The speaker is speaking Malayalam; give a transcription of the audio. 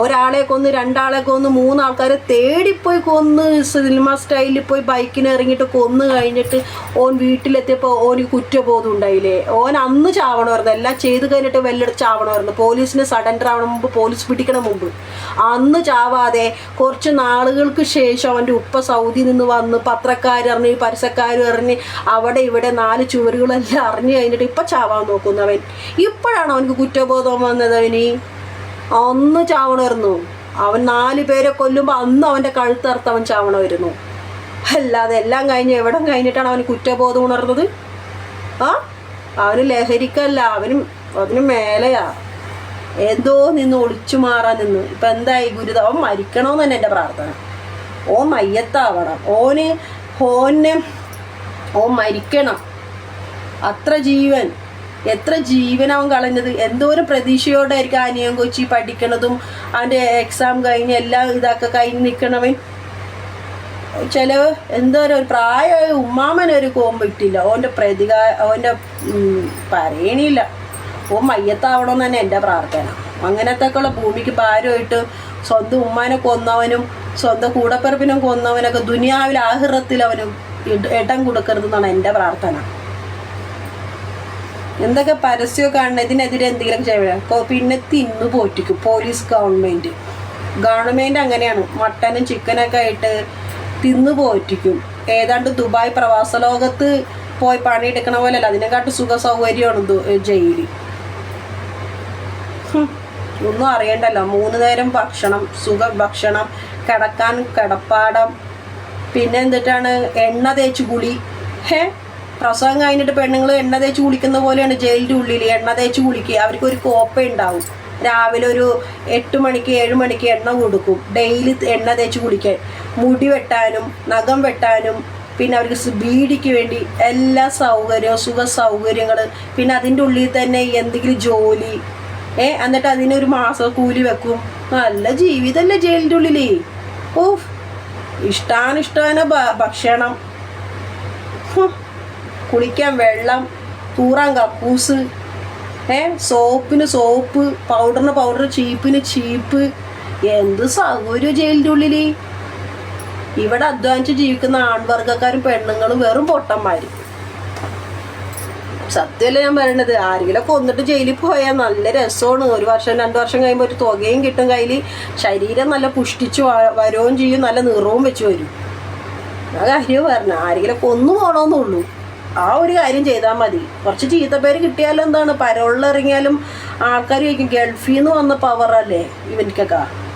ഒരാളെ കൊന്ന് രണ്ടാളെ കൊന്ന് മൂന്നാൾക്കാരെ തേടിപ്പോയി കൊന്ന് സിനിമ സ്റ്റൈലിൽ പോയി ബൈക്കിന് ഇറങ്ങിയിട്ട് കൊന്നു കഴിഞ്ഞിട്ട് ഓൻ വീട്ടിലെത്തിയപ്പോൾ ഓന് കുറ്റബോധം ഉണ്ടായില്ലേ? ഓൻ അന്ന് ചാവണമായിരുന്നു. എല്ലാം ചെയ്ത് കഴിഞ്ഞിട്ട് വെല്ലടിച്ച് ചാവണമായിരുന്നു. പോലീസിന് സഡൻ ആവണ മുമ്പ് പോലീസ് പിടിക്കണ മുമ്പ്. അന്ന് ചാവാതെ കുറച്ച് നാളുകൾക്ക് ശേഷം അവന്റെ ഉപ്പ സൗദി നിന്ന് വന്ന് പത്രക്കാരറിഞ്ഞ് പരസ്യക്കാരും അറിഞ്ഞ് അവിടെ ഇവിടെ നാല് ചുവരുകളെല്ലാം അറിഞ്ഞു കഴിഞ്ഞിട്ട് ഇപ്പം ചാവാൻ നോക്കുന്നവൻ ഇപ്പോഴാണ് അവനക്ക് കുറ്റബോധം വന്നത് അവന്. അന്ന് ചാവണമായിരുന്നു. അവൻ നാല് പേരെ കൊല്ലുമ്പോൾ അന്ന് അവന്റെ കഴുത്തറുത്ത് അവൻ ചാവണമായിരുന്നു. അല്ലാതെ എല്ലാം കഴിഞ്ഞ് എവിടം കഴിഞ്ഞിട്ടാണ് അവന് കുറ്റബോധം ഉണർന്നത്? ആ? അവന് ലഹരിക്കല്ല അവനും അതിന് മേലെയാ. എന്തോ നിന്ന് ഒളിച്ചു മാറാൻ നിന്ന്. ഇപ്പം എന്തായി ഗുരുത അവൻ മരിക്കണമെന്ന് തന്നെ എന്റെ പ്രാർത്ഥന. ഓ മയ്യത്താവണം. ഓന് ഓനെ ഓ മരിക്കണം. അത്ര ജീവൻ. എത്ര ജീവനവൻ കളഞ്ഞത്? എന്തോരം പ്രതീക്ഷയോടായിരിക്കും അനിയൻ കൊച്ചി പഠിക്കണതും അവന്റെ എക്സാം കഴിഞ്ഞ് എല്ലാം ഇതൊക്കെ കഴിഞ്ഞ് നിൽക്കണവൻ ചില എന്തോരം ഒരു പ്രായമായ ഉമ്മാമനൊരു കോമ്പ് ഇട്ടില്ല. ഓന്റെ പ്രതികാ ഓന്റെ പറയണില്ല. ഓ മയ്യത്താവണമെന്ന് തന്നെ എന്റെ പ്രാർത്ഥന. അങ്ങനത്തേക്കുള്ള ഭൂമിക്ക് ഭാരമായിട്ട് സ്വന്തം ഉമ്മാനെ കൊന്നവനും സ്വന്തം കൂടപ്പിറപ്പിനും കൊന്നവനൊക്കെ ദുനിയാവിൽ ആഹൃത്തിൽ അവനും ഇടം കൊടുക്കരുതെന്നാണ് എന്റെ പ്രാർത്ഥന. എന്തൊക്കെ പരസ്യമൊക്കെ കാണണം? ഇതിനെതിരെ എന്തെങ്കിലും ചെയ്യണം പിന്നെ തിന്നു പോറ്റിക്കും. പോലീസ് ഗവൺമെന്റ് ഗവൺമെന്റ് അങ്ങനെയാണ്. മട്ടനും ചിക്കനൊക്കെ ആയിട്ട് തിന്നു പോറ്റിക്കും. ഏതാണ്ട് ദുബായ് പ്രവാസ ലോകത്ത് പോയി പണിയെടുക്കണ പോലെയല്ല. അതിനെക്കാട്ട് സുഖ സൗകര്യമാണ് ഹും, ഒന്നും അറിയണ്ടല്ലോ. മൂന്ന് നേരം ഭക്ഷണം സുഖ ഭക്ഷണം കിടക്കാൻ കിടപ്പാടം. പിന്നെ എന്തിട്ടാണ്? എണ്ണ തേച്ച് കുളി ഹേ? പ്രസവം കഴിഞ്ഞിട്ട് പെണ്ണുങ്ങൾ എണ്ണ തേച്ച് കുളിക്കുന്ന പോലെയാണ് ജയിലിന്റെ ഉള്ളിൽ എണ്ണ തേച്ച് കുളിക്കുക അവർക്ക് ഒരു കോപ്പ ഉണ്ടാവും. രാവിലെ ഒരു എട്ട് മണിക്ക് ഏഴ് മണിക്ക് എണ്ണ കൊടുക്കും. ഡെയിലി എണ്ണ തേച്ച് കുളിക്കാൻ. മുടി വെട്ടാനും നഖം വെട്ടാനും പിന്നെ അവർക്ക് ബീഡിക്ക് വേണ്ടി എല്ലാ സൗകര്യവും സുഖ സൗകര്യങ്ങൾ പിന്നെ അതിന്റെ ഉള്ളിൽ തന്നെ എന്തെങ്കിലും ജോലി. ഏ എന്നിട്ട് അതിനൊരു മാസം കൂലി വെക്കും. നല്ല ജീവിതമല്ലേ ജയിലിന്റെ ഉള്ളിൽ ഓഫ് ഇഷ്ടാനിഷ്ടാന ഭക്ഷണം. കുളിക്കാൻ വെള്ളം തൂറാൻ കക്കൂസ് ഏ സോപ്പിന് സോപ്പ് പൗഡറിന് പൗഡർ ചീപ്പിന് ചീപ്പ് എന്ത് സൗകര്യം ജയിലിന്റെ ഉള്ളിൽ ഇവിടെ അധ്വാനിച്ച് ജീവിക്കുന്ന ആൺവർഗക്കാരും പെണ്ണുങ്ങളും വെറും പൊട്ടന്മാരും. സത്യമല്ല ഞാൻ പറയണത്? ആരെങ്കിലും കൊന്നിട്ട് ജയിലിൽ പോയാൽ നല്ല രസമാണ്. ഒരു വർഷം രണ്ട് വർഷം കഴിയുമ്പോൾ ഒരു തുകയും കിട്ടും കയ്യിൽ ശരീരം നല്ല പുഷ്ടിച്ച് വരവും ചെയ്യും നല്ല നിറവും വെച്ച് വരും. ആ കാര്യം പറഞ്ഞു. ആരെങ്കിലും കൊന്നു പോകണമെന്നുള്ളൂ ആ ഒരു കാര്യം ചെയ്താൽ മതി. കുറച്ച് ചീത്തപ്പേര് കിട്ടിയാലും എന്താണ് പരോളിലിറങ്ങിയാലും ആൾക്കാർ ചോദിക്കും ഗൾഫിൽ നിന്ന് വന്ന പവറല്ലേ ഇവനിക്കൊക്കെ